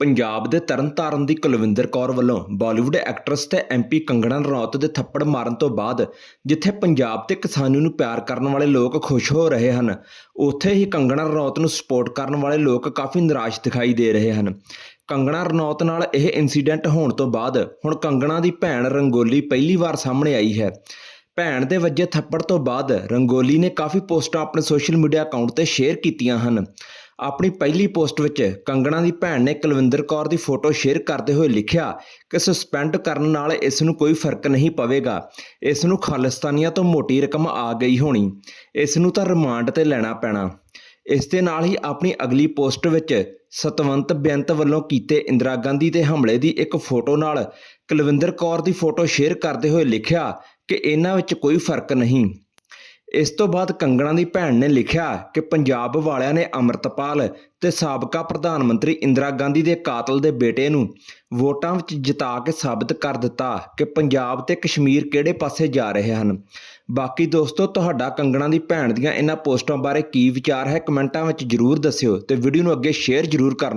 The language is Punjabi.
ਪੰਜਾਬ ਦੇ ਤਰਨਤਾਰਨ ਦੀ ਕੁਲਵਿੰਦਰ ਕੌਰ ਵੱਲੋਂ ਬਾਲੀਵੁੱਡ ਐਕਟਰੈਸ ਤੇ ਐਮਪੀ ਕੰਗਣਾ ਰਣੌਤ ਦੇ ਥੱਪੜ ਮਾਰਨ ਤੋਂ ਬਾਅਦ ਜਿੱਥੇ ਪੰਜਾਬ ਤੇ ਕਿਸਾਨੀ ਨੂੰ ਪਿਆਰ ਕਰਨ ਵਾਲੇ ਲੋਕ ਖੁਸ਼ ਹੋ ਰਹੇ ਹਨ, ਉੱਥੇ ਹੀ ਕੰਗਣਾ ਰਣੌਤ ਨੂੰ ਸਪੋਰਟ ਕਰਨ ਵਾਲੇ ਲੋਕ ਕਾਫੀ ਨਿਰਾਸ਼ ਦਿਖਾਈ ਦੇ ਰਹੇ ਹਨ। ਕੰਗਣਾ ਰਣੌਤ ਨਾਲ ਇਹ ਇਨਸੀਡੈਂਟ ਹੋਣ ਤੋਂ ਬਾਅਦ ਹੁਣ ਕੰਗਣਾ ਦੀ ਭੈਣ ਰੰਗੋਲੀ ਪਹਿਲੀ ਵਾਰ ਸਾਹਮਣੇ ਆਈ ਹੈ। ਭੈਣ ਦੇ ਵੱਜੇ ਥੱਪੜ ਤੋਂ ਬਾਅਦ ਰੰਗੋਲੀ ਨੇ ਕਾਫੀ ਪੋਸਟਾਂ ਆਪਣੇ ਸੋਸ਼ਲ ਮੀਡੀਆ ਅਕਾਊਂਟ ਤੇ ਸ਼ੇਅਰ ਕੀਤੀਆਂ ਹਨ। ਆਪਣੀ ਪਹਿਲੀ ਪੋਸਟ ਵਿੱਚ ਕੰਗਣਾ ਦੀ ਭੈਣ ਨੇ ਕੁਲਵਿੰਦਰ ਕੌਰ ਦੀ ਫੋਟੋ ਸ਼ੇਅਰ ਕਰਦੇ ਹੋਏ ਲਿਖਿਆ ਕਿ ਸਸਪੈਂਡ ਕਰਨ ਨਾਲ ਇਸ ਨੂੰ ਕੋਈ ਫ਼ਰਕ ਨਹੀਂ ਪਵੇਗਾ। ਇਸ ਨੂੰ ਖਾਲਿਸਤਾਨੀਆਂ ਤੋਂ ਮੋਟੀ ਰਕਮ ਆ ਗਈ ਹੋਣੀ। ਇਸ ਨੂੰ ਤਾਂ ਰਿਮਾਂਡ ਤੇ ਲੈਣਾ ਪੈਣਾ। ਇਸ ਦੇ ਨਾਲ ਹੀ ਆਪਣੀ ਅਗਲੀ ਪੋਸਟ ਵਿੱਚ ਸਤਵੰਤ ਬੇਅੰਤ ਵੱਲੋਂ ਕੀਤੇ ਇੰਦਰਾ ਗਾਂਧੀ ਦੇ ਹਮਲੇ ਦੀ ਇੱਕ ਫੋਟੋ ਨਾਲ ਕੁਲਵਿੰਦਰ ਕੌਰ ਦੀ ਫੋਟੋ ਸ਼ੇਅਰ ਕਰਦੇ ਹੋਏ ਲਿਖਿਆ ਕਿ ਇਹਨਾਂ ਵਿੱਚ ਕੋਈ ਫ਼ਰਕ ਨਹੀਂ। ਇਸ ਤੋਂ ਬਾਅਦ ਕੰਗਣਾ ਦੀ ਭੈਣ ਨੇ ਲਿਖਿਆ ਕਿ ਪੰਜਾਬ ਵਾਲਿਆਂ ਨੇ ਅੰਮ੍ਰਿਤਪਾਲ ਤੇ ਸਾਬਕਾ ਪ੍ਰਧਾਨ ਮੰਤਰੀ ਇੰਦਰਾ ਗਾਂਧੀ ਦੇ ਕਾਤਲ ਦੇ ਬੇਟੇ ਨੂੰ ਵੋਟਾਂ ਵਿੱਚ ਜਿਤਾ ਕੇ ਸਾਬਤ ਕਰ ਦਿੱਤਾ ਕਿ ਪੰਜਾਬ ਤੇ ਕਸ਼ਮੀਰ ਕਿਹੜੇ ਪਾਸੇ ਜਾ ਰਹੇ ਹਨ। ਬਾਕੀ ਦੋਸਤੋ, ਤੁਹਾਡਾ ਕੰਗਣਾ ਦੀ ਭੈਣ ਦੀਆਂ ਇਹਨਾਂ ਪੋਸਟਾਂ ਬਾਰੇ ਕੀ ਵਿਚਾਰ ਹੈ ਕਮੈਂਟਾਂ ਵਿੱਚ ਜਰੂਰ ਦੱਸਿਓ ਤੇ ਵੀਡੀਓ ਨੂੰ ਅੱਗੇ ਸ਼ੇਅਰ ਜਰੂਰ ਕਰਨਾ।